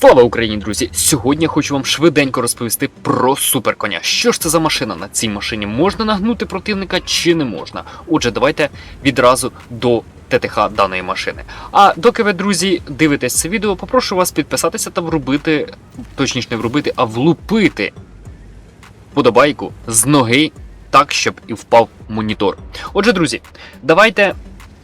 Слава Україні, друзі! Сьогодні хочу вам швиденько розповісти про суперконя. Що ж це за машина на цій машині? Можна нагнути противника чи не можна? Отже, давайте відразу до ТТХ даної машини. А доки ви, друзі, дивитесь це відео, попрошу вас підписатися та врубити, точніше не врубити, а влупити подобайку з ноги так, щоб і впав монітор. Отже, друзі, давайте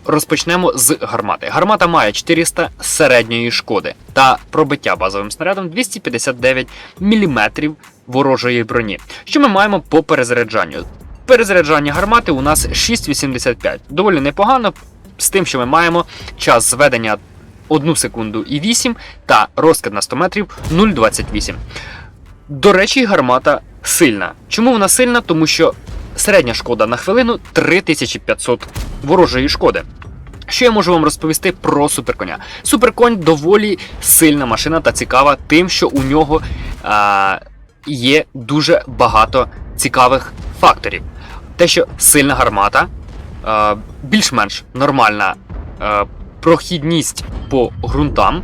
Розпочнемо з гармати. Гармата має 400 середньої шкоди та пробиття базовим снарядом 259 мм ворожої броні. Що ми маємо по перезаряджанню? Перезаряджання гармати у нас 6,85. Доволі непогано, з тим, що ми маємо час зведення 1 секунду і 8 та розкид на 100 метрів 0,28. До речі, гармата сильна. Чому вона сильна? Тому що середня шкода на хвилину 3500 ворожої шкоди. Що я можу вам розповісти про суперконя? Суперконь доволі сильна машина та цікава тим, що у нього а, є дуже багато цікавих факторів. Те, що сильна гармата, а, більш-менш нормальна а, прохідність по ґрунтам,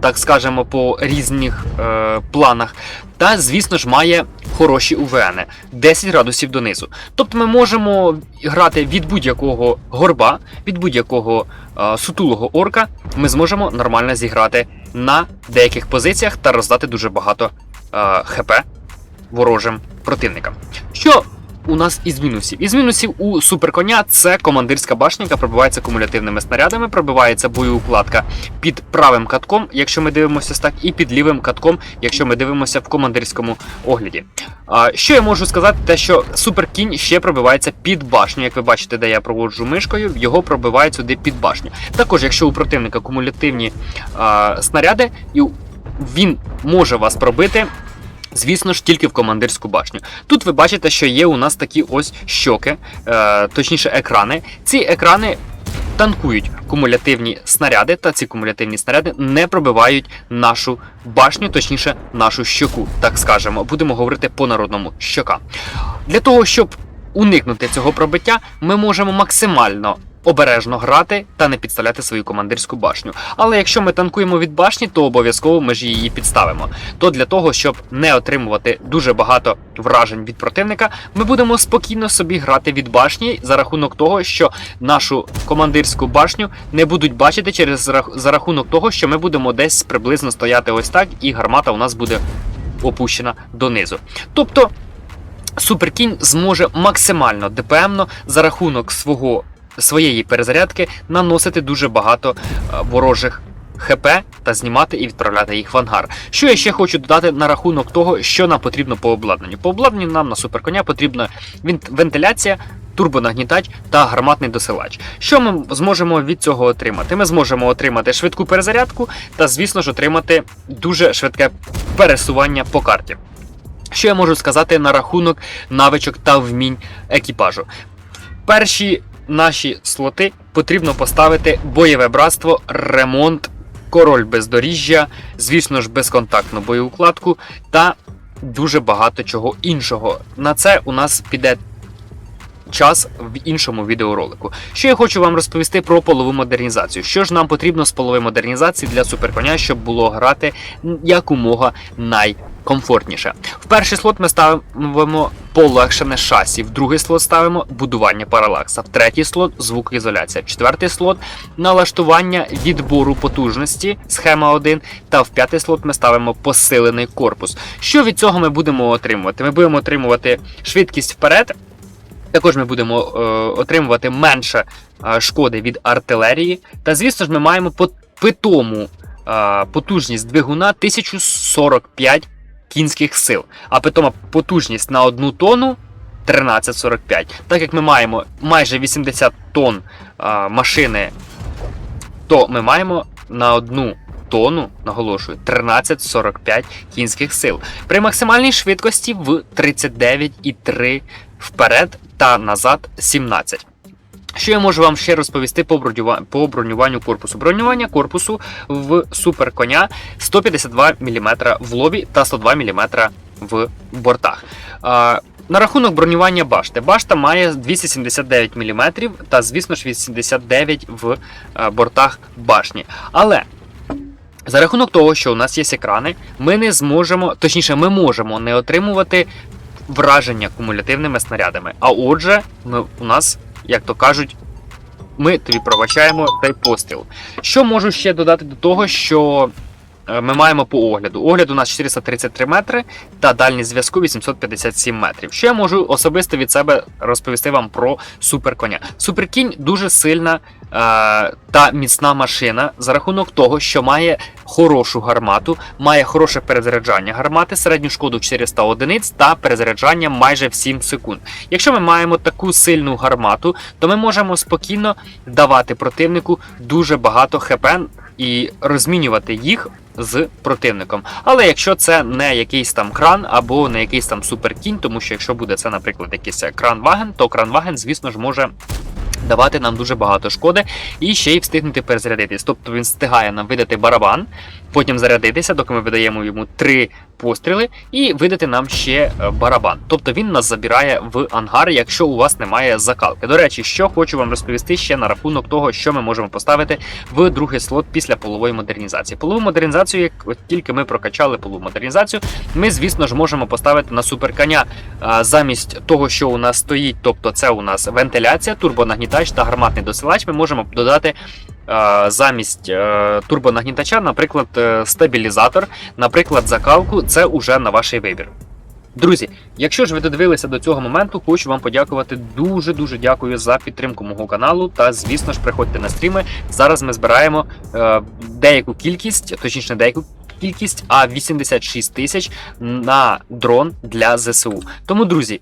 так скажемо, по різних е, планах, та, звісно ж, має хороші УВН 10 градусів донизу. Тобто ми можемо грати від будь-якого горба, від будь-якого е, сутулого орка, ми зможемо нормально зіграти на деяких позиціях та роздати дуже багато е, ХП ворожим противникам. Що у нас із мінусів? Із мінусів у суперконя це командирська башня, яка пробивається кумулятивними снарядами, пробивається боєукладка під правим катком, якщо ми дивимося так, і під лівим катком, якщо ми дивимося в командирському огляді. А, що я можу сказати, те, що суперкінь ще пробивається під башню. Як ви бачите, де я проводжу мишкою, його пробивають сюди під башню. Також, якщо у противника кумулятивні а, снаряди, і він може вас пробити. Звісно ж, тільки в командирську башню. Тут ви бачите, що є у нас такі ось щоки, е, точніше, екрани. Ці екрани танкують кумулятивні снаряди, та ці кумулятивні снаряди не пробивають нашу башню, точніше, нашу щоку, так скажемо. Будемо говорити по народному щока. Для того, щоб уникнути цього пробиття, ми можемо максимально обережно грати та не підставляти свою командирську башню. Але якщо ми танкуємо від башні, то обов'язково ми ж її підставимо. То для того, щоб не отримувати дуже багато вражень від противника, ми будемо спокійно собі грати від башні за рахунок того, що нашу командирську башню не будуть бачити через за рахунок того, що ми будемо десь приблизно стояти ось так, і гармата у нас буде опущена донизу. Тобто. Суперкінь зможе максимально ДПМно за рахунок свого своєї перезарядки наносити дуже багато е, ворожих ХП та знімати і відправляти їх в ангар. Що я ще хочу додати на рахунок того, що нам потрібно по обладнанню. По обладнанню нам на суперконя потрібна вентиляція. Турбонагнітач та гарматний досилач. Що ми зможемо від цього отримати? Ми зможемо отримати швидку перезарядку та, звісно ж, отримати дуже швидке пересування по карті. Що я можу сказати на рахунок навичок та вмінь екіпажу? Перші наші слоти потрібно поставити бойове братство, ремонт, король бездоріжжя, звісно ж, безконтактну боєукладку та дуже багато чого іншого. На це у нас піде час в іншому відеоролику. Що я хочу вам розповісти про полову модернізацію. Що ж нам потрібно з полової модернізації для суперконя, щоб було грати якомога найкомфортніше. В перший слот ми ставимо полегшене шасі, в другий слот ставимо будування паралакса, в третій слот звукоізоляція, в четвертий слот налаштування відбору потужності, схема 1, та в п'ятий слот ми ставимо посилений корпус. Що від цього ми будемо отримувати? Ми будемо отримувати швидкість вперед. Також ми будемо е, отримувати менше е, шкоди від артилерії. Та, звісно ж, ми маємо по питому е, потужність двигуна 1045 кінських сил, а питома потужність на одну тонну 1345. Так як ми маємо майже 80 тонн е, машини, то ми маємо на одну тонну, наголошую, 1345 кінських сил. При максимальній швидкості в 39,3 вперед та назад 17. Що я можу вам ще розповісти по, бронюва... по бронюванню корпусу? Бронювання корпусу в суперконя 152 мм в лобі та 102 мм в бортах. На рахунок бронювання башти. Башта має 279 мм та, звісно ж, 89 в е, бортах башні. Але За рахунок того, що у нас є екрани, ми не зможемо, точніше, ми можемо не отримувати враження кумулятивними снарядами. А отже, ми, у нас, як то кажуть, ми тобі пробачаємо цей постріл. Що можу ще додати до того, що ми маємо по огляду. Огляд у нас 433 метри та дальність зв'язку 857 метрів. Що я можу особисто від себе розповісти вам про суперконя. Суперкінь дуже сильна е, та міцна машина за рахунок того, що має хорошу гармату, має хороше перезаряджання гармати, середню шкоду 400 одиниць та перезаряджання майже в 7 секунд. Якщо ми маємо таку сильну гармату, то ми можемо спокійно давати противнику дуже багато хп і розмінювати їх з противником. Але якщо це не якийсь там кран або не якийсь там суперкінь, тому що якщо буде це, наприклад, якийсь кранваген, то кранваген, звісно ж, може. Давати нам дуже багато шкоди і ще й встигнути перезарядитись. Тобто він встигає нам видати барабан, потім зарядитися, доки ми видаємо йому три постріли, і видати нам ще е, барабан. Тобто він нас забирає в ангар, якщо у вас немає закалки. До речі, що хочу вам розповісти ще на рахунок того, що ми можемо поставити в другий слот після полової модернізації. Полову модернізацію, як от тільки ми прокачали полову модернізацію, ми, звісно ж, можемо поставити на суперконя замість того, що у нас стоїть, тобто це у нас вентиляція, турбонагнітач та гарматний досилач. Ми можемо додати. А, Замість е, турбонагнітача, наприклад, е, стабілізатор, наприклад, закалку, це уже на ваш вибір. Друзі, якщо ж ви додивилися до цього моменту, хочу вам подякувати. Дуже дуже дякую за підтримку мого каналу. Та звісно ж, приходьте на стріми. Зараз ми збираємо е, деяку кількість, точніше, не деяку кількість, а 86 тисяч на дрон для ЗСУ. Тому, друзі,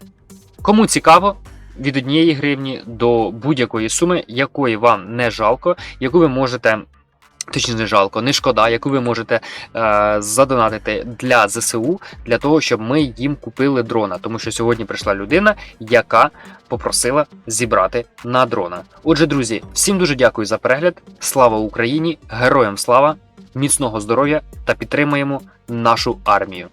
кому цікаво. Від однієї гривні до будь-якої суми, якої вам не жалко, яку ви можете Точніше, не жалко, не шкода, яку ви можете е, задонатити для ЗСУ, для того, щоб ми їм купили дрона. Тому що сьогодні прийшла людина, яка попросила зібрати на дрона. Отже, друзі, всім дуже дякую за перегляд. Слава Україні! Героям слава, міцного здоров'я та підтримуємо нашу армію.